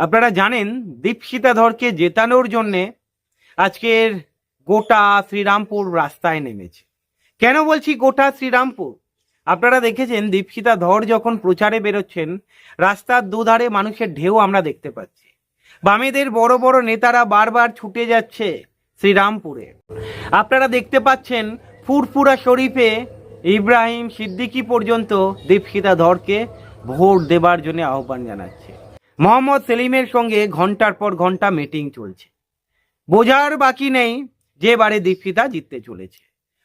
আপনারা জানেন দীপশিতা ধরকে জেতানোর জন্যে আজকের গোটা শ্রীরামপুর রাস্তায় নেমেছে। কেন বলছি গোটা শ্রীরামপুর? আপনারা দেখেছেন দীপশিতা ধর যখন প্রচারে বেরোচ্ছেন, রাস্তার দুধারে মানুষের ঢেউ আমরা দেখতে পাচ্ছি। বামেদের বড় বড় নেতারা বারবার ছুটে যাচ্ছে শ্রীরামপুরে। আপনারা দেখতে পাচ্ছেন ফুরফুরা শরীফে ইব্রাহিম সিদ্দিকি পর্যন্ত দীপশিতা ধরকে ভোট দেবার জন্য আহ্বান জানাচ্ছে। মোহাম্মদ সেলিমের সঙ্গে ঘণ্টার পর ঘণ্টা মিটিং চলছে। বোঝার বাকি নেই যে বারে দীপশিতা জিততে চলেছে।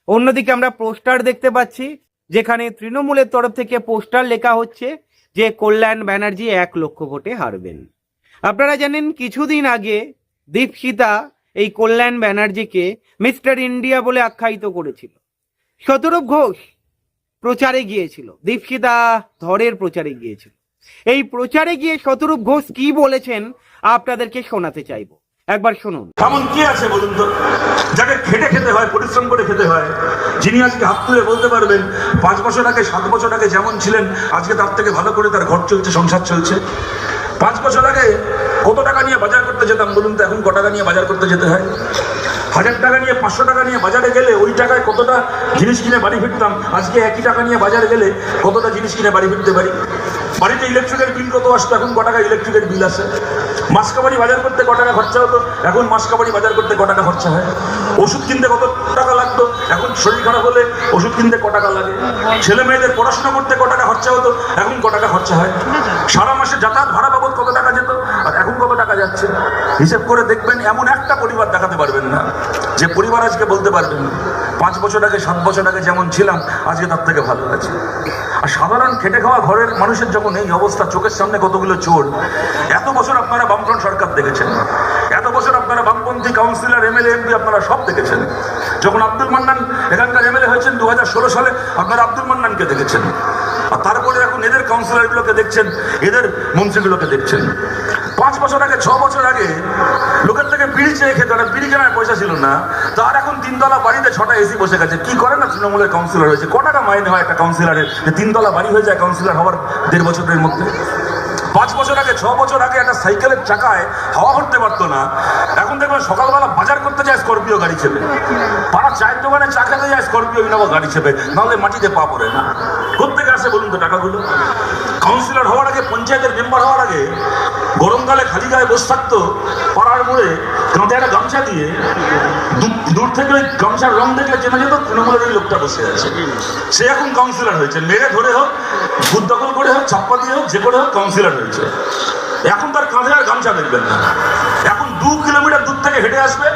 অন্যদিকে আমরা পোস্টার দেখতে পাচ্ছি, যেখানে তৃণমূলের তরফ থেকে পোস্টার লেখা হচ্ছে যে কল্যাণ ব্যানার্জি এক লক্ষ ভোটে হারবেন। আপনারা জানেন, কিছুদিন আগে দীপশিতা এই কল্যাণ ব্যানার্জিকে মিস্টার ইন্ডিয়া বলে আখ্যায়িত করেছিল। শতরূপ ঘোষ প্রচারে গিয়েছিল। দীপশিতা ধরের প্রচারে গিয়েছিল। এই প্রচারে গিয়ে শতরূপ ঘোষ কি বলেছেন আপনাদেরকে শোনাতে চাইব। একবার শুনুন। এমন কি আছে বলুন তো? যাকে খেটে খেতে হয়, পরিশ্রম করে খেতে হয়, যিনি আজকে হাত তুলে বলতে পারবেন, পাঁচ বছর আগে সাত বছর আগে যেমন ছিলেন, আজকে তার থেকে ভালো করে তার ঘর চলছে, সংসার চলছে। পাঁচ বছর আগে কত টাকা নিয়ে বাজার করতে যেতাম বলুন তো, এখন ক টাকা নিয়ে বাজার করতে যেতে হয়? হাজার টাকা নিয়ে, পাঁচশো টাকা নিয়ে বাজারে গেলে ওই টাকায় কতটা জিনিস কিনে বাড়ি ফিরতাম? আজকে একই টাকা নিয়ে বাজারে গেলে কতটা জিনিস কিনে বাড়ি ফিরতে পারি? বাড়িতে ইলেকট্রিকের বিল কত আসতো? এখন ক টাকা ইলেকট্রিকের বিল আসে? মাসকাবাড়ি বাজার করতে ক টাকা খরচা হতো? এখন মাসকাবাড়ি বাজার করতে ক টাকা খরচা হয়? ওষুধ কিনতে কত টাকা লাগতো? এখন শরীর খারাপ হলে ওষুধ কিনতে ক টাকা লাগে? ছেলে মেয়েদের পড়াশোনা করতে ক টাকা খরচা হতো? এখন ক টাকা খরচা হয়? সারা মাসে যাতায়াত ভাড়া বাবদ কত টাকা যেত আর এখন কত টাকা যাচ্ছে হিসেব করে দেখবেন এমন একটা পরিবার দেখাতে পারবেন না, যে পরিবার আজকে বলতে পারবেন পাঁচ বছর আগে, সাত বছর আগে যেমন ছিলাম, আজকে তার থেকে ভালো আছে। আর সাধারণ খেটে খাওয়া ঘরের মানুষের যখন এই অবস্থা, চোখের সামনে কতগুলো চোর, এত বছর আপনারা বামফ্রন্ট সরকার দেখেছেন, এত বছর আপনারা বামপন্থী কাউন্সিলর এমএলএ এমপি আপনারা সব দেখেছেন। যখন আব্দুল মান্নান এখানকার এমএলএ হয়েছেন দু হাজার ষোলো সালে, আপনারা আব্দুল মান্নানকে দেখেছেন। আর তারপরে এখন এদের কাউন্সিলরগুলোকে দেখছেন, এদের মন্ত্রীগুলোকে দেখছেন। পাঁচ বছর আগে, ছ বছর আগে লোকের থেকে বিড়ি চেয়ে খেতে একটা বিড়ি কেনার পয়সা ছিল না। তার এখন তিনতলা বাড়িতে ছটা এসি বসে গেছে। কি করে না তৃণমূলের কাউন্সিলর হয়েছে? ক টাকা মাইনে হয় একটা কাউন্সিলরের যে তিনতলা বাড়ি হয়ে যায় কাউন্সিলর হওয়ার দেড় বছরের মধ্যে? পাঁচ বছর আগে, ছ বছর আগে একটা সাইকেলের চাকায় হাওয়া ভরতে পারতো না। এখন দেখবেন সকালবেলা বাজার করতে যায় স্করপিও গাড়ি চেপে। পাড়া চায়ের দোকানে চা খেতে যায় স্করপিও ইনোভা গাড়ি চেপে। নাহলে মাটিতে পা পড়ে না। কোথেকে আসে বলুন তো টাকাগুলো? কাউন্সিলর হওয়ার আগে, পঞ্চায়েতের মেম্বার হওয়ার আগে গরমকালে খালি গায়ে বসে থাকতো পাড়ার মোড়ে, কাঁধে একটা গামছা দিয়ে দূর- থেকে ওই গামছার রং দেখলে চেনা যেত তৃণমূলের ওই লোকটা বসে আছে। সে এখন কাউন্সিলর হয়েছে। মেরে ধরে হোক, ভূত দখল করে হোক ছাপ্পা দিয়ে হোক, যে করে হোক কাউন্সিলর হয়েছে। এখন তার কাঁধে আর গামছা দেখবেন না। এখন দু কিলোমিটার দূর থেকে হেঁটে আসবে।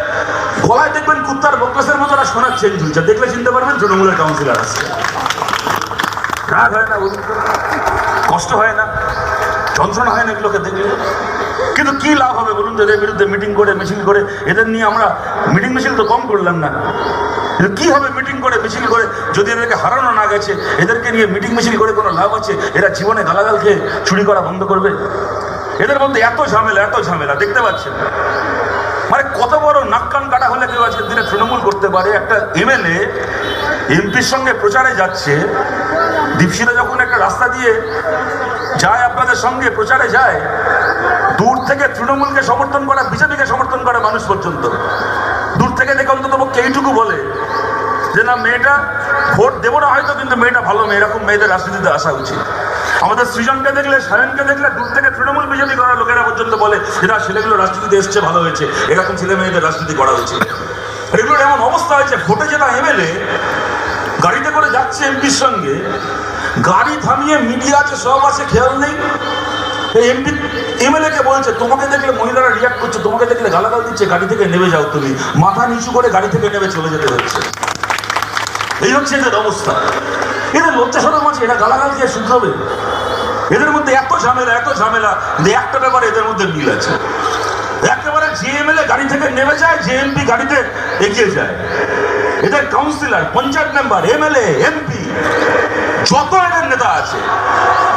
গলায় দেখবেন কুত্তার বকলেসের মতো একটা সোনার চেন ঝুলছে। দেখলে চিনতে পারবেন তৃণমূলের কাউন্সিলর আছে। রাগ হয় না কষ্ট হয় না। যন্ত্রণা হয় না এগুলোকে দেখলে। কিন্তু কি লাভ হবে বলুন তো, এদের বিরুদ্ধে মিটিং করে মিছিল করে? এদের নিয়ে আমরা মিটিং মিছিল তো কম করলাম না। কি হবে মিটিং করে মিছিল করে? যদি এদেরকে হারানো না গেছে, এদেরকে নিয়ে মিটিং মিছিল করে কোনো লাভ আছে? এরা জীবনে গালাগাল খেয়ে চুরি করা বন্ধ করবে? এদের মধ্যে এত ঝামেলা এত ঝামেলা, দেখতে পাচ্ছেন? মানে কত বড় নাক কান কাটা হলে কেউ আজকের দিনে তৃণমূল করতে পারে? একটা এমএলএ এমপির সঙ্গে প্রচারে যাচ্ছে। দীপশিতা যখন একটা রাস্তা দিয়ে যায় আপনাদের সঙ্গে, প্রচারে যায় দূর থেকে তৃণমূলকে সমর্থন করা, বিজেপিকে সমর্থন করা মানুষ পর্যন্ত। দূর থেকে দেখে অন্তত পক্ষে এইটুকু বলে যে, না, মেয়েটা ভোট দেবো না হয়তো, কিন্তু মেয়েটা ভালো মেয়ে। এরকম মেয়েদের রাজনীতিতে আসা উচিত। আমাদের সৃজনকে দেখলে, সায়নকে দেখলে, দূর থেকে তৃণমূল, বিজেপি করা লোকেরা পর্যন্ত বলে না ছেলেগুলো রাজনীতিতে এসছে, ভালো হয়েছে। এরকম ছেলে মেয়েদের রাজনীতি করা উচিত। এগুলোর এমন অবস্থা হয়েছে, ভোটে যেটা এমএলএ গাড়িতে করে যাচ্ছে এমপির সঙ্গে, গাড়ি থামিয়ে মিডিয়া আছে, সব আছে, খেয়াল নেই। এমপি এমএলএ কে বলছে, তোমাকে দেখলে মহিলারা রিয়াক্ট করছে, তোমাকে দেখলে গালাগাল দিচ্ছে, গাড়ি থেকে নেমে যাও তুমি। মাথা নিচু করে গাড়ি থেকে নেমে চলে যেতে হচ্ছে। এই হচ্ছে এদের অবস্থা। এদের লজ্জা সরম আছে, এরা গালাগাল দিয়ে শুধরাবে এদের মধ্যে এত ঝামেলা এত ঝামেলা, যে একটা ব্যাপারে এদের মধ্যে মিল আছে। একেবারে যে এমএলএ গাড়ি থেকে নেমে যায় যে গাড়িতে এগিয়ে যায়। এদের councillor panchayat member MLA MP যত এদের নেতা আছে।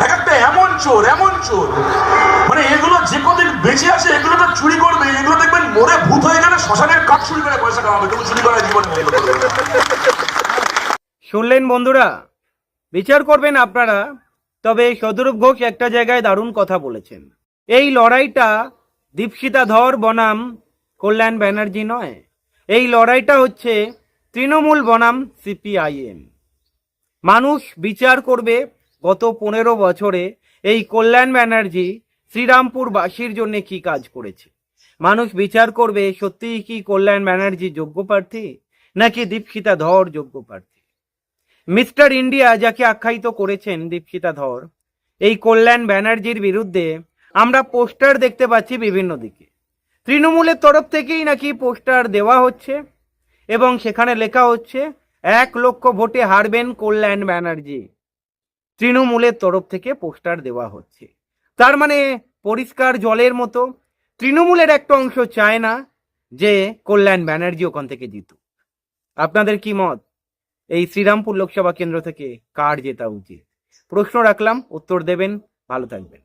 এক এমন চোর এমন চোর। মানে এগুলো যে কদিন বেঁচে আছে, এগুলো তো চুরি করবে। এগুলো দেখবেন মরে ভূত হয়ে গেলে শ্মশানের কাঠ চুরি করে পয়সা কামাবে। কিন্তু চুরি করার জীবনে শুনলেন বন্ধুরা, বিচার করবেন আপনারা, তবে সদরূপ ঘোষ একটা জায়গায় দারুণ কথা বলেছেন। এই লড়াইটা দীপশিতা ধর বনাম, কল্যাণ ব্যানার্জি নয়। এই লড়াইটা হচ্ছে তৃণমূল বনাম, সিপিআইএম। মানুষ বিচার করবে গত পনেরো বছরে এই কল্যাণ ব্যানার্জি শ্রীরামপুরবাসীর জন্য কি কাজ করেছে? মানুষ বিচার করবে সত্যিই কি কল্যাণ ব্যানার্জি যোগ্য প্রার্থী নাকি দীপশিতা ধর যোগ্য প্রার্থী? মিস্টার ইন্ডিয়া যাকে আখ্যায়িত করেছেন দীপশিতা ধর, এই কল্যাণ ব্যানার্জির বিরুদ্ধে আমরা পোস্টার দেখতে পাচ্ছি বিভিন্ন দিকে। তৃণমূলের তরফ থেকেই নাকি পোস্টার দেওয়া হচ্ছে এবং সেখানে লেখা হচ্ছে এক লক্ষ ভোটে হারবেন কল্যাণ ব্যানার্জি। তৃণমূলের তরফ থেকে পোস্টার দেওয়া হচ্ছে। তার মানে পরিষ্কার জলের মতো। তৃণমূলের একটা অংশ চায় না যে কল্যাণ ব্যানার্জি ওখান থেকে জিতুক। আপনাদের কি মত? এই শ্রীরামপুর লোকসভা কেন্দ্র থেকে কার জেতা উচিত? প্রশ্ন রাখলাম, উত্তর দেবেন, ভালো থাকবেন।